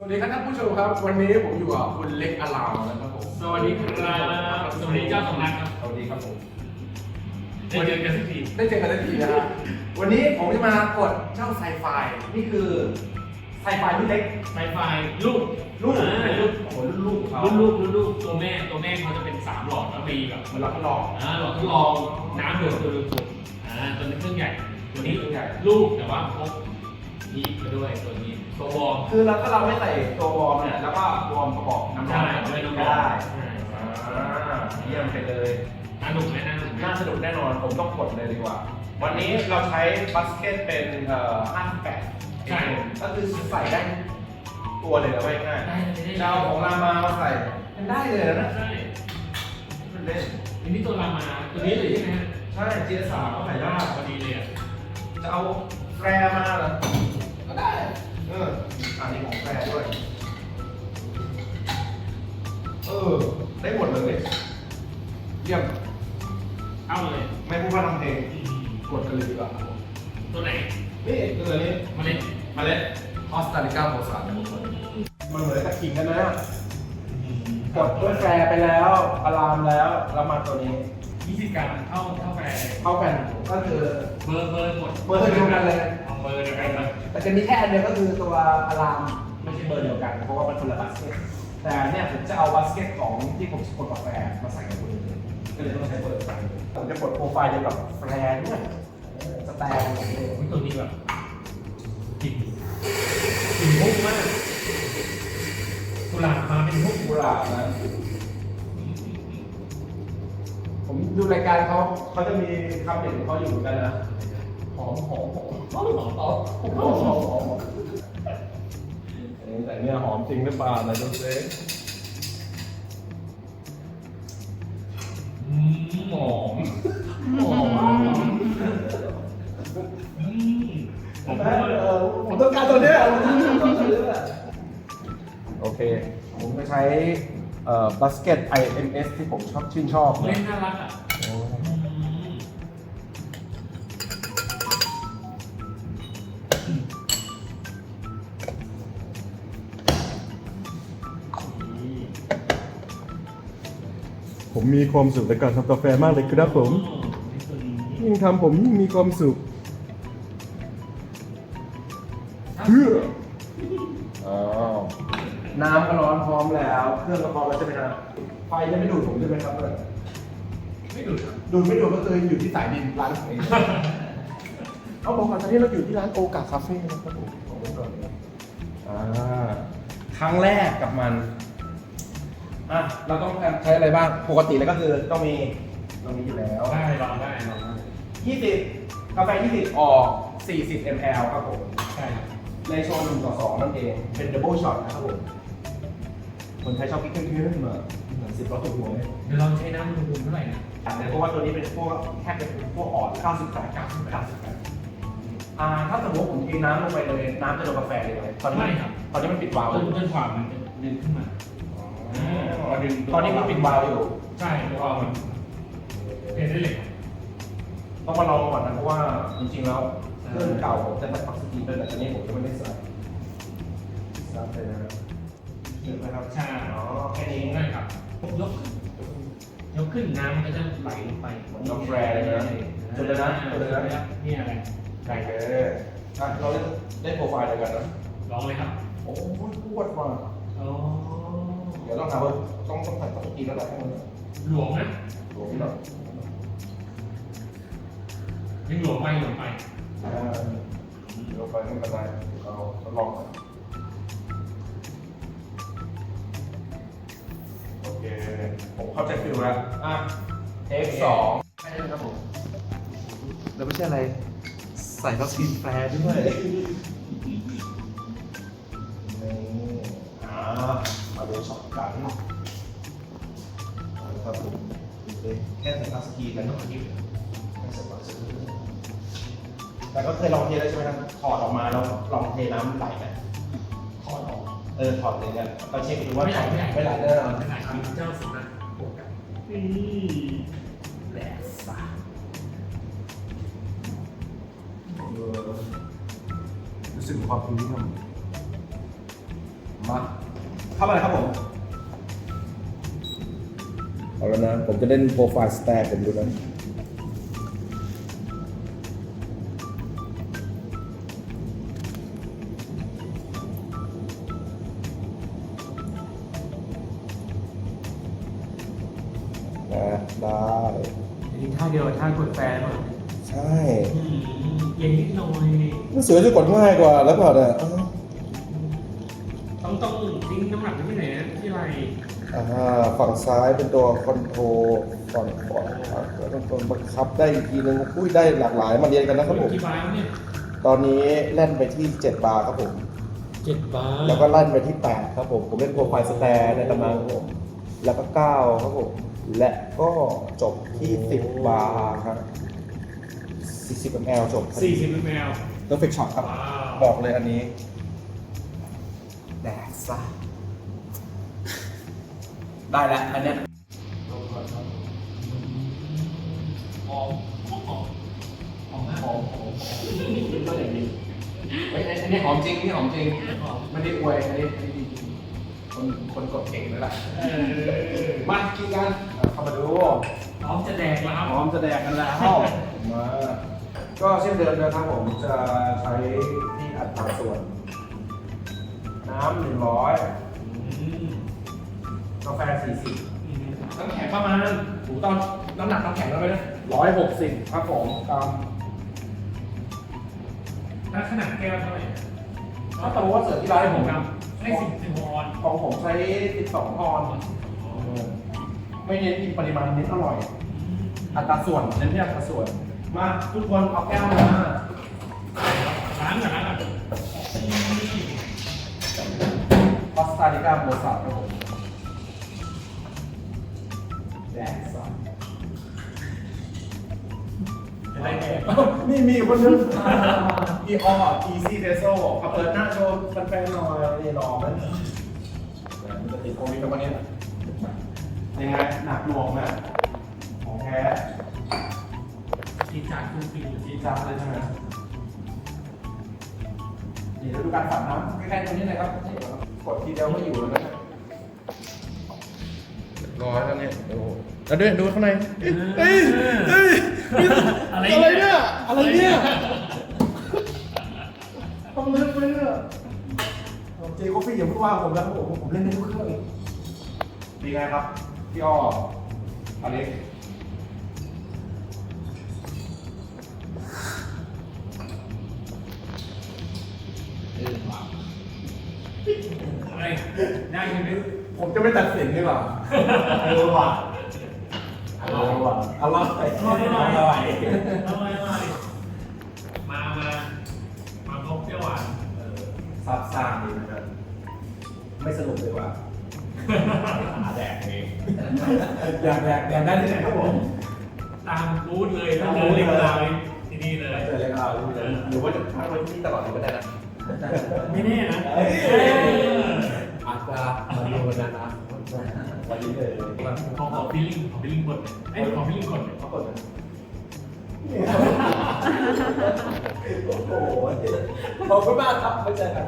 สวัสดีครับท่านผู้ชมครับ วันนี้ผมอยู่กับคุณเล็กอลาวนะครับผมสวัสดีครับสวัสดีเจ้าสำนักครับสวัสดีครับผมได้เจอกันสักทีได้เจอกันทันทีนะฮะวันนี้ผมจะมากดเจ้าไซไฟนี่คือไซไฟรุ่นเล็กไฟไฟลูกรุ่นอ่ารุ่นโอ้โหรุ่นลูกเขารุ่นลูกรุ่นลูกตัวแม่ตัวแม่เขาจะเป็นสามหลอดแล้วมีแบบเหมือนเราทดลองอ่าหลอดทดลองน้ำเดือดตัวเดือดอ่าตัวนี้เครื่องใหญ่ตัวนี้เครื่องใหญ่ลูกแต่ว่าพกนี้มาด้วยตัวนี้ ตัววอร์มคือเราถ้าเราไม่ใส่ตัววอร์มเนี่ยแล้วก็วอร์มกระบอกน้ำร้ใช่อนไม่ต้องรอได้ใช่อ่าเยี่ยมไปเลยน่าหนุกไหมน่าหนุกไหมน่าสนุกแน่นอนผมต้องกดเลยดีกว่า วันนี้เราใช้บัสเกตเป็นเอ่อ58ใช่ก็คือใส่ได้ตัวเลยนะไม่ง่ายได้เลยได้จะเอาของรามามาใส่มันได้เลยนะ ใช่มันเล่น อันนี้ตัวรามาตัวนี้เลยใช่ไหมฮะใช่ GS3 ก็ใส่ได้ พอดีเลยอะจะเอาแฟร์มาเหรอก็ได้ เอออันนี้ของแฟร์ด้วย เออ ได้หมดเลย เยี่ยม เอาเลยไม่พูดว่าทำเพลงกดกันเลยดีกว่าตัวไหนนี่ตัวนี้มาเล่นมาเล่นออสตาริก้าโมซาร์มันเหมือนตะขิงกันนะกดด้วยแฟร์ไปแล้วอะลามแล้วแล้วมาตัวนี้วิธีการเข้าเข้าไปเข้ากันก็คือเบอร์เบอร์หมดเบอร์เดียวกันเลย เอาเบอร์เดียวกันเลยแต่จะมีแค่อันเดียวก็คือตัวอะลามไม่ใช่เบอร์เดียวกัน เพราะว่ามันคนละบาสเกตแต่เนี่ยผมจะเอาบาสเกตของที่ผมกดกับแฟร์มาใส่กับคุณก็เลยต้องใช้เบอร์ใส่ผมจะกดโปรไฟล์เดียวกับแฟร์ด้วยเออสแตนของผมเลยอุ๊ยตัวนี้แบบกลิ่นกลิ่นมุกมากกุหลาบมาเป็นมุกกุหลาบนะผมดูรายการเขาเขาจะมีคำเด็ดของเขาอยู่เหมือนกันนะ หอมหอมหอมหอมหอมหอมหอมหอมแต่เนี่ยหอมจริงหรือเปล่าไหนดูซิอืมหอมหอมผมต้องการตัวเนี้ยโอเค ผมจะใช้เอ่อ basket IMS ที่ผมชอบชื่นชอบเล่นน่ารักอะ ผมมีความสุขในการทำกาแฟมากเลยครับผมตัวนี้ยิ่งทำผมยิ่งมีความสุขเพื่ออ๋อน้ำก็ร้อนพร้อมแล้ว เครื่องก็พร้อมแล้วใช่ไหมครับไฟจะไม่ดูดผมใช่ไหมครับเพื่อนไม่ดูดครับดูดไม่ดูดก็คืออยู่ที่สายดินร้านเองเอาบอกก่อนตอนนี้เราอยู่ที่ร้านโอกาคาเฟ่นะครับผมของผมก่อนอ่าครั้งแรกกับมัน อะเราต้องใช้อะไรบ้าง ปกติแล้วก็คือต้องมีต้องมีอยู่แล้ว ได้ลองได้ลองได้20 กาแฟ 20 ออก 40 ml ครับผม ใช่ครับในโชว์1ต่อ2นั่นเอง เป็นดับเบิลช็อตนะครับผม คนไทยชอบกินเครื่องๆมาเหมือนสิบล้อถูกหวยเดี๋ยวลองใช้น้ำอุณหภูมิเท่าไหร่นะเพราะว่าตัวนี้เป็นพวกแค่เป็นพวกอ่อน98 98อ่าถ้าสมมติผมเทน้ำลงไปเลย น้ำจะโดนกาแฟเลยไหมตอนนี้ไม่ครับ ตอนนี้มันปิดวาล์วจอนยู่จนกว่ามันจะดึงขึ้นมา อ๋อตอนนี้มันปิดวาล์วอยู่ ใช่เพราะว่ามันเป็นได้เลยต้องมาลองก่อนนะเพราะว่าจริงๆแล้วเครื่องเก่าผมจะใส่ปักสกีเป็นแต่ตอนนี้ผมจะไม่ได้ใส่ซับเลยนะเห็นไหมครับใช่อ๋อแค่นี้ได้ครับยกขึ้นยกขึ้นน้ำมันก็จะไหลลงไปน้ำแฟร์เลยนะจุดเลยนะจุดเลยนะนี่อะไรได้เลยอะเราเล่นเล่นโปรไฟล์เดียวกันนะลองเลยครับ โอ้ยปวดว่ะอ๋อเดี๋ยวต้องถามว่าต้องต้องใส่ปักสกีแล้วแหละให้มันหลวมนะหลวมหน่อยยังหลวมไปหลวมไปอ่าเดี๋ยวไปไม่เป็นไรเราทดลองก่อนโอเคผมเข้าใจฟิลแล้วอะเทคสองใช่ครับผมแล้วไม่ใช่อะไร ใส่วัคซีนแฟร์ด้วยนี่อ่า มาดูช็อตกันเอาละครับผมแค่ใส่ทักสกีกันเนาะนี่แค่ใส่ทักสกีแต่ก็เคยลองเทแล้วใช่ไหมครับถอดออกมาแล้วลองเทน้ำไหลไหมถอดออกเออถอดเลยเนี่ยก็เช็คดูว่าไม่ไหลไม่ไหลไม่ไหลแน่นอนไม่ไหลครับเจ้าสำนักโปรแกรมนี่แดดสารู้สึกความพรีเมียมมา เข้ามาเลยครับผม เอาแล้วนะ ผมจะเล่นโปรไฟล์สแตกผมดูนะนะได้นี่ท่าเดียวกับท่ากดแฟนป่ะใช่ อืมเย็นนิดหน่อยรู้สึกว่าจะกดง่ายกว่าแล้วเปล่าเนี่ย ต้องต้องทิ้งน้ำหนักไว้ที่ไหนนะที่ไหล่อ่าฝั่งซ้ายเป็นตัวคอนโทรลฝั่งขวาแล้วก็ตัวบังคับได้อีกทีนึงอุ้ยได้หลากหลายมาเรียนกันนะครับผมกี่บาทเนี่ยตอนนี้เล่นไปที่ 7 บาร์ครับผมเจ็ดบาทแล้วก็ลั่นไปที่ 8 ครับผมผมเล่นโปรไฟล์สแตนในตำนานครับผมแล้วก็ 9 ครับผมและก็จบที่ 10 บาร์ครับ 40 ml จบสี่สิบมล perfect shot ครับว้าวบอกเลยอันนี้ แดกซะได้แล้วอันเนี้ยหอมหอมหอมหอมมากหอมหอมก็อย่างนี้เฮ้ยอันนี้หอมจริงนี่หอมจริงหอมไม่ได้อวยอันนี้อันนี้จริงๆคนคนกดเก่งเลยล่ะเออมากินกันอะเข้ามาดูพร้อมจะแดกแล้วครับพร้อมจะแดกกันแล้วมาก็เช่นเดิมนะครับผมจะใช้ที่อัตราส่วน น้ำหนึ่งร้อยอืมกาแฟสี่สิบอืมน้ำแข็งประมาณหูตอนน้ำหนักน้ำแข็งแล้วไหมนะร้อยหกสิบครับผมตามแล้วขนาดแก้วเท่าไหร่ถ้าตัวว่าเสิร์ฟที่ร้านผมครับให้สิบสิบออนของผมใช้สิบสองออนซ์ไม่เน้นกินปริมาณเน้นอร่อย อัตราส่วนเน้นที่อัตราส่วน มาทุกคนเอาแก้วมาร้านกับร้านกั บพาสต้าดิก้าโมซาครับผมแดกสัสจะได้แดกนี่มีคนนึงอีอออีซี่เทโซ่เอาเปิดหน้าโชว์แฟนๆหน่อยนี่รอมันมันจะติดโควิดกับวันนี้ยังไงหนักหน่วงนะของแท้จีจานคือฟิลจีจังเลยใช่ไหมนี่เราดูการฝันน้ำใกล้ๆตรงนี้เลยครับนี่ กดทีเดียวก็อยู่แล้วนะร้อยแล้วเนี่ยโอ้โหแล้วด้วยดูข้างในเฮ้ยเฮ้ยเฮ้ยอะไรอะไรเนี่ยอะไรเนี่ยทำลึกไปเนี่ยเจคอฟฟี่อย่าเพิ่งว่าผมนะครับผมผมเล่นได้ทุกเครื่องดีไงครับพี่อ้ออเล็ก อะไรได้ใช่ไหมผมจะไม่ตัดสินดีกว่าเออว่ะเออว่ะอร่อยอร่อยอร่อยอร่อยอร่อยอร่อยมามา มาพบเปรี้ยวหวานเออซับซ่าดีนะครับไม่สนุกดีกว่าหาแดกเองอยากแดกแดกได้ที่ไหนครับผม ตามบูธเลยต้องเจอเล็กลายที่นี่เลยเจอเลยครับหรือว่าจะพักไว้ที่นี่ตลอดเลยก็ได้นะ ไม่แน่นะเอ้ยเอออาจจะมาดูวันนั้นนะวันนี้เลยขอขอฟีลลิ่งขอฟีลลิ่งกดไอ้ยขอฟีลลิ่งกดเขาเปิดโอ้โหขอบคุณมากครับไว้เจอกัน